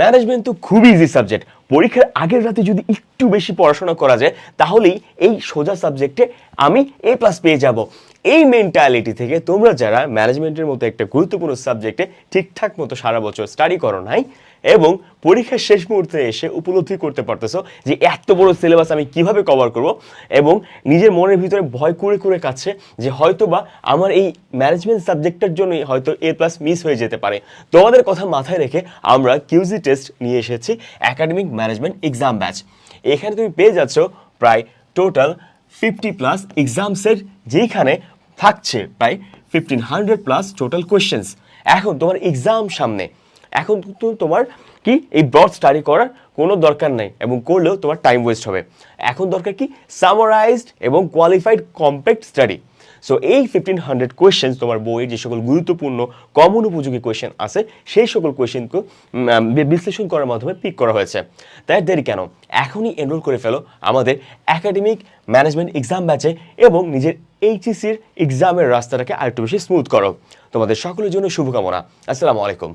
Management তো খুবই easy subject পরীক্ষার আগের রাতে যদি একটু বেশি পড়াশোনা করা যায়, তাহলেই এই সোজা সাবজেক্টে আমি এ প্লাস পেয়ে যাব। এই মেন্টালিটি থেকে তোমরা যারা ম্যানেজমেন্টের মতো একটা গুরুত্বপূর্ণ সাবজেক্টে ঠিকঠাক মতো সারা বছর স্টাডি করো নাই এবং পরীক্ষার শেষ মুহূর্তে এসে উপলব্ধি করতে পারতেছো যে এত বড় সিলেবাস আমি কীভাবে কভার করব এবং নিজের মনের ভিতরে ভয় করে করে কাছে যে হয়তো বা আমার এই ম্যানেজমেন্ট সাবজেক্টের জন্যই হয়তো এ প্লাস মিস হয়ে যেতে পারে। তোমাদের কথা মাথায় রেখে আমরা কিউজি টেস্ট নিয়ে এসেছি একাডেমিক ম্যানেজমেন্ট এক্সাম ব্যাচ এখানে তুমি পেয়ে যাচ্ছ প্রায় টোটাল ফিফটি প্লাস এক্সামসের যেইখানে থাকছে প্রায় fifteen hundred plus total questions এখন তোমার এক্সাম সামনে। এখন কিন্তু তোমার কি এই ব্রড স্টাডি করার কোনো দরকার নেই এবং করলেও তোমার টাইম ওয়েস্ট হবে। এখন দরকার কি সামারাইজড এবং কোয়ালিফাইড কম্প্যাক্ট স্টাডি সো এই ফিফটিন হান্ড্রেড কোয়েশ্চেন তোমার বইয়ের যে সকল গুরুত্বপূর্ণ কমন উপযোগী কোয়েশ্চেন আছে, সেই সকল কোয়েশ্চেনকে বিশ্লেষণ করার মাধ্যমে পিক করা হয়েছে। তাই দেরি কেন? এখনই এনরোল করে ফেলো আমাদের একাডেমিক ম্যানেজমেন্ট এক্সাম ব্যাচে এবং নিজের এইচএসির এক্সামের রাস্তাটাকে আরেকটু বেশি স্মুথ করো। তোমাদের সকলের জন্য শুভকামনা। আসসালামু আলাইকুম।